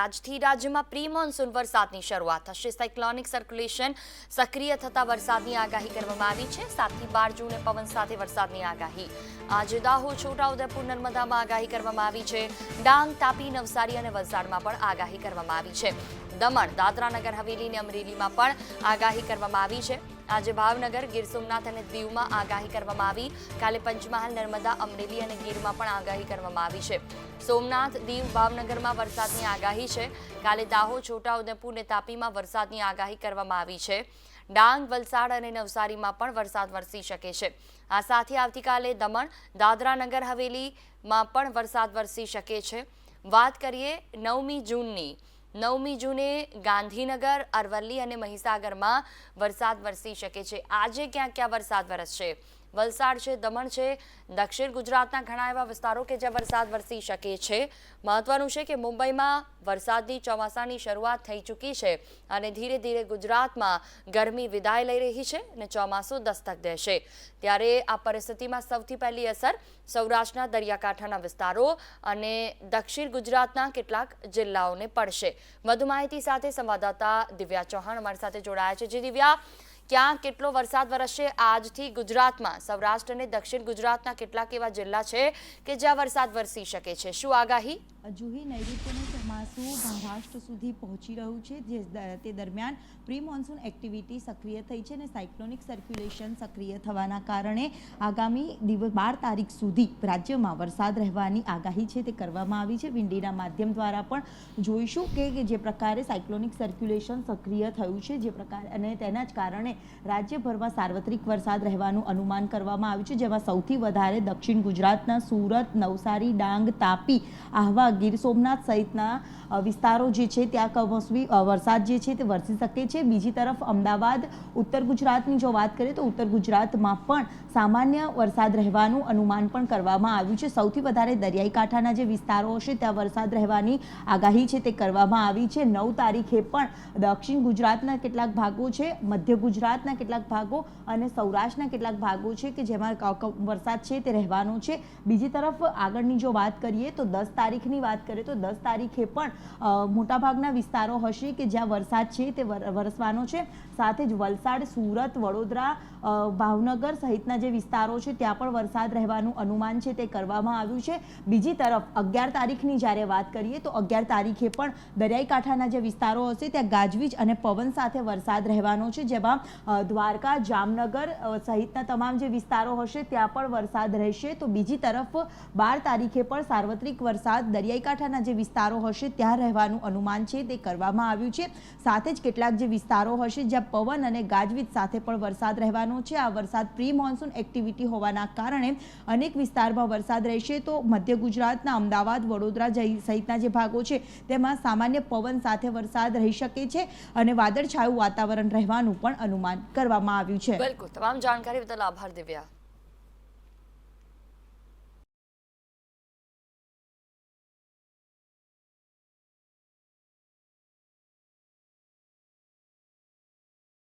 આજથી રાજ્યમાં pre monsoon વરસાદની શરૂઆત થશે. સાયક્લોનિક સર્ક્યુલેશન સક્રિય થતા વરસાદની આગાહી કરવામાં આવી છે. સાતથી બાર જૂને પવન સાથે વરસાદની આગાહી. આજે દાહોદ, છોટાઉદેપુર, નર્મદામાં આગાહી કરવામાં આવી છે. ડાંગ, તાપી, નવસારી અને વલસાડમાં પણ આગાહી કરવામાં આવી છે. દમણ, દાદરા નગર હવેલી અને અમરેલીમાં પણ આગાહી કરવામાં આવી છે. આજે ભાવનગર, ગીર સોમનાથ અને દીવમાં આગાહી કરવામાં આવી. કાલે પંચમહાલ, નર્મદા, અમરેલી અને ગીરમાં પણ આગાહી કરવામાં આવી છે. સોમનાથ, દીવ, ભાવનગરમાં વરસાદની આગાહી છે. કાલે દાહોદ, છોટાઉદેપુર અને તાપીમાં વરસાદની આગાહી કરવામાં આવી છે. ડાંગ, વલસાડ અને નવસારીમાં પણ વરસાદ વરસી શકે છે. આ સાથે આવતીકાલે દમણ, દાદરા નગર હવેલીમાં પણ વરસાદ વરસી શકે છે. વાત કરીએ નવમી જૂનની. નવમી જૂને ગાંધીનગર, અરવલ્લી અને મહીસાગરમાં વરસાદ વરસી શકે છે. આજે ક્યાં ક્યાં વરસાદ વરસશે? વલસાડ છે, દમણ છે, દક્ષિણ ગુજરાતના ઘણા એવા વિસ્તારો કે જ્યાં વરસાદ વરસી શકે છે. મહત્વનું છે કે મુંબઈમાં વરસાદની ચોમાસાની શરૂઆત થઈ ચૂકી છે અને ધીરે ધીરે ગુજરાતમાં ગરમી વિદાય લઈ રહી છે અને ચોમાસું દસ્તક દેશે ત્યારે આ પરિસ્થિતિમાં સૌથી પહેલી અસર સૌરાષ્ટ્રના દરિયાકાંઠાના વિસ્તારો અને દક્ષિણ ગુજરાતના કેટલાક જિલ્લાઓને પડશે. વધુ માહિતી સાથે સંવાદદાતા દિવ્યા ચૌહાણ અમારી સાથે જોડાયા છે. જે દિવ્યા ક્યાં કેટલો વરસાદ વરસશે આજથી ગુજરાતમાં? સૌરાષ્ટ્ર અને દક્ષિણ ગુજરાતના કેટલાક એવા જિલ્લા છે કે જ્યાં વરસાદ વરસી શકે છે? શું આગાહી? જુહી નૈઋત્યનું ચોમાસું મહારાષ્ટ્ર સુધી પહોંચી રહ્યું છે, જે તે દરમિયાન પ્રી મોન્સૂન એક્ટિવિટી સક્રિય થઈ છે અને સાયક્લોનિક સર્ક્યુલેશન સક્રિય થવાના કારણે આગામી દિવસ, બાર તારીખ સુધી રાજ્યમાં વરસાદ રહેવાની આગાહી છે તે કરવામાં આવી છે. વિંડીના માધ્યમ દ્વારા પણ જોઈશું કે જે પ્રકારે સાયક્લોનિક સર્ક્યુલેશન સક્રિય થયું છે, જે પ્રકાર, અને તેના જ કારણે રાજ્યભરમાં સાર્વત્રિક વરસાદ રહેવાનું અનુમાન કરવામાં આવ્યું છે, જેમાં સૌથી વધારે દક્ષિણ ગુજરાતના સુરત, નવસારી, ડાંગ, તાપી, આહવા, ગીર સોમનાથ સહિતના વિસ્તારો જે છે ત્યાં કમોસમી વરસાદ જે છે તે વરસી શકે છે. બીજી તરફ અમદાવાદ, ઉત્તર ગુજરાતની જો વાત કરીએ તો ઉત્તર ગુજરાતમાં પણ સામાન્ય વરસાદ રહેવાનું અનુમાન પણ કરવામાં આવ્યું છે. સૌથી વધારે દરિયાઈ કાંઠાના જે વિસ્તારો હશે ત્યાં વરસાદ રહેવાની આગાહી છે તે કરવામાં આવી છે. નવ તારીખે પણ દક્ષિણ ગુજરાતના કેટલાક ભાગો છે, મધ્ય ગુજરાતના કેટલાક ભાગો અને સૌરાષ્ટ્રના કેટલાક ભાગો છે કે જેમાં વરસાદ છે તે રહેવાનો છે. બીજી તરફ આગળની જો વાત કરીએ તો દસ તારીખની વાત કરીએ તો દસ તારીખે પણ મોટાભાગના વિસ્તારો હશે કે જ્યાં વરસાદ છે તે વર- વરસવાનો છે. સાથે જ વલસાડ, સુરત, વડોદરા ભાવનગર સહિતના જે વિસ્તારો છે ત્યાં પણ વરસાદ રહેવાનું અનુમાન છે તે કરવામાં આવ્યું છે. બીજી તરફ અગિયાર તારીખની જ્યારે વાત કરીએ તો અગિયાર તારીખે પણ દરિયાઈ કાંઠાના જે વિસ્તારો હશે ત્યાં ગાજવીજ અને પવન સાથે વરસાદ રહેવાનો છે. જેમાં દ્વારકા, જામનગર સહિતના તમામ જે વિસ્તારો હશે, ત્યાં પણ વરસાદ રહેશે. તો બીજી તરફ બાર તારીખે પણ સાર્વત્રિક વરસાદ દરિયાઈ કાંઠાના જે વિસ્તારો હશે, ત્યાં રહેવાનું અનુમાન છે, તે કરવામાં આવ્યું છે. સાથે જ કેટલાક જે વિસ્તારો હશે, જ્યાં પવન અને ગાજવીજ સાથે પણ વરસાદ રહેવાનો છે. આ વરસાદ પ્રી મોન્સૂન એક્ટિવિટી હોવાના કારણે અનેક વિસ્તારમાં વરસાદ રહેશે. તો મધ્ય ગુજરાતના અમદાવાદ, વડોદરા સહિતના જે ભાગો છે, તેમાં સામાન્ય પવન સાથે વરસાદ રહી શકે છે અને વાદળછાયું વાતાવરણ રહેવાનું પણ અનુમાન કરવામાં આવ્યું છે. બિલકુલ. તમામ જાણકારી બદલ આભાર દિવ્યા.